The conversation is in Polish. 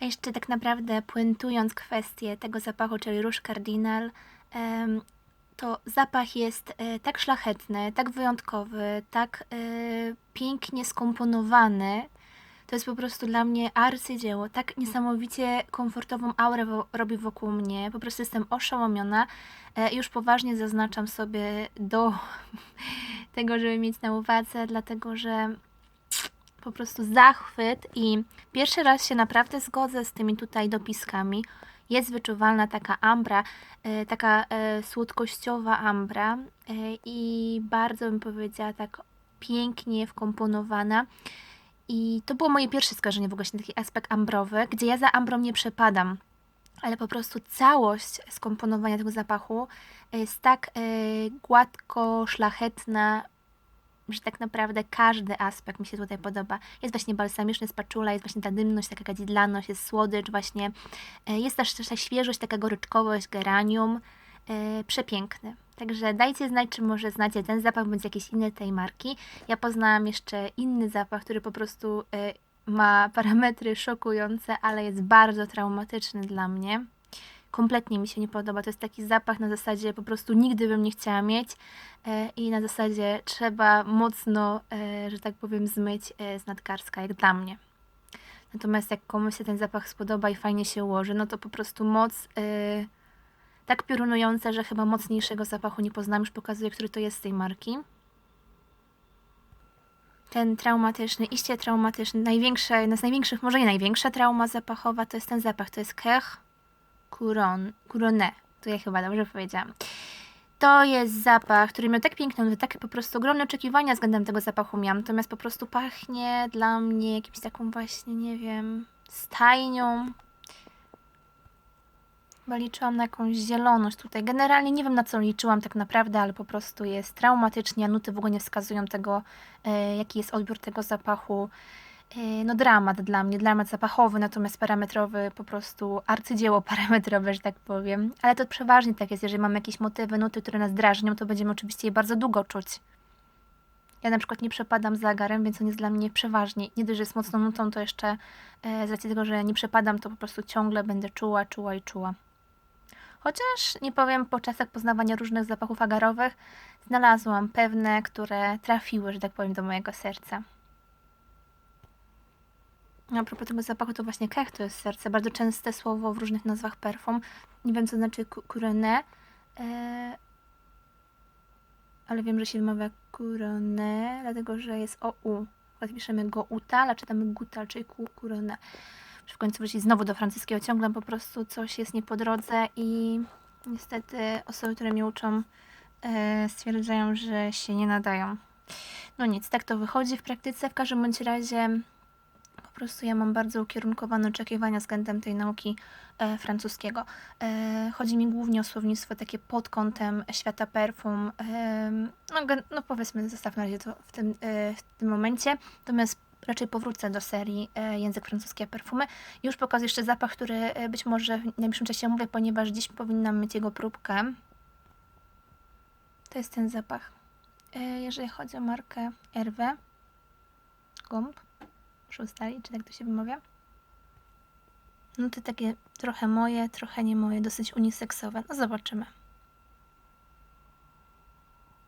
A jeszcze tak naprawdę puentując kwestię tego zapachu, czyli róż kardynal, em, to zapach jest e, tak szlachetny, tak wyjątkowy, tak e, pięknie skomponowany. To jest po prostu dla mnie arcydzieło. Tak niesamowicie komfortową aurę robi wokół mnie. Po prostu jestem oszołomiona. E, Już poważnie zaznaczam sobie do tego, żeby mieć na uwadze, dlatego że po prostu zachwyt i pierwszy raz się naprawdę zgodzę z tymi tutaj dopiskami. Jest wyczuwalna taka ambra, e, taka e, słodkościowa ambra e, i bardzo bym powiedziała tak pięknie wkomponowana. I to było moje pierwsze skojarzenie w ogóle na taki aspekt ambrowy, gdzie ja za ambrą nie przepadam, ale po prostu całość skomponowania tego zapachu jest tak gładko, szlachetna, że tak naprawdę każdy aspekt mi się tutaj podoba. Jest właśnie balsamiczny z paczula, jest właśnie ta dymność, taka kadzidlaność, jest słodycz właśnie. E, Jest też, też ta świeżość, taka goryczkowość, geranium. E, Przepiękny. Także dajcie znać, czy może znacie ten zapach, bądź jakiś inny tej marki. Ja poznałam jeszcze inny zapach, który po prostu e, ma parametry szokujące, ale jest bardzo traumatyczny dla mnie kompletnie mi się nie podoba. To jest taki zapach na zasadzie po prostu nigdy bym nie chciała mieć e, i na zasadzie trzeba mocno, e, że tak powiem, zmyć e, z nadgarska, jak dla mnie. Natomiast jak komuś się ten zapach spodoba i fajnie się ułoży, no to po prostu moc tak piorunująca, że chyba mocniejszego zapachu nie poznam. Już pokazuję, który to jest z tej marki. Ten traumatyczny, iście traumatyczny, największa, jedna z największych, może nie największa trauma zapachowa, to jest ten zapach, to jest kech Couron, Couronne. To ja chyba dobrze powiedziałam. To jest zapach, który miał tak piękne nuty, takie po prostu ogromne oczekiwania względem tego zapachu miałam. Natomiast po prostu pachnie dla mnie jakimś taką właśnie, nie wiem, stajnią. Chyba liczyłam na jakąś zieloność tutaj. Generalnie nie wiem na co liczyłam tak naprawdę, ale po prostu jest traumatycznie, a nuty w ogóle nie wskazują tego, e, jaki jest odbiór tego zapachu. E, no dramat dla mnie, dramat zapachowy, natomiast parametrowy, po prostu arcydzieło parametrowe, że tak powiem. Ale to przeważnie tak jest, jeżeli mamy jakieś motywy, nuty, które nas drażnią, to będziemy oczywiście je bardzo długo czuć. Ja na przykład nie przepadam za agarem, więc on jest dla mnie przeważnie. Nie dość, że jest mocną nutą, to jeszcze e, z racji tego, że nie przepadam, to po prostu ciągle będę czuła, czuła i czuła. Chociaż nie powiem, po czasach poznawania różnych zapachów agarowych znalazłam pewne, które trafiły, że tak powiem, do mojego serca. A propos tego zapachu, to właśnie kech to jest serce. Bardzo częste słowo w różnych nazwach perfum. Nie wiem, co znaczy couronne, e, ale wiem, że się wymawia couronne, dlatego, że jest OU. Chyba piszemy go uta, ale czytamy guta, czyli ku- couronne. Muszę w końcu wrócić znowu do francuskiego. Ciągle po prostu coś jest nie po drodze i niestety osoby, które mnie uczą, e, stwierdzają, że się nie nadają. No nic, tak to wychodzi w praktyce. W każdym bądź razie prostu ja mam bardzo ukierunkowane oczekiwania względem tej nauki e, francuskiego. E, chodzi mi głównie o słownictwo takie pod kątem świata perfum. E, no, no powiedzmy, zostaw na razie to w tym, e, w tym momencie. Natomiast raczej powrócę do serii e, język francuski a perfumy. Już pokażę jeszcze zapach, który e, być może w najbliższym czasie omówię, ponieważ dziś powinnam mieć jego próbkę. To jest ten zapach. E, jeżeli chodzi o markę Hervé Gomb, muszę ustalić, czy tak to się wymawia. No to takie trochę moje, trochę nie moje, dosyć uniseksowe. No zobaczymy.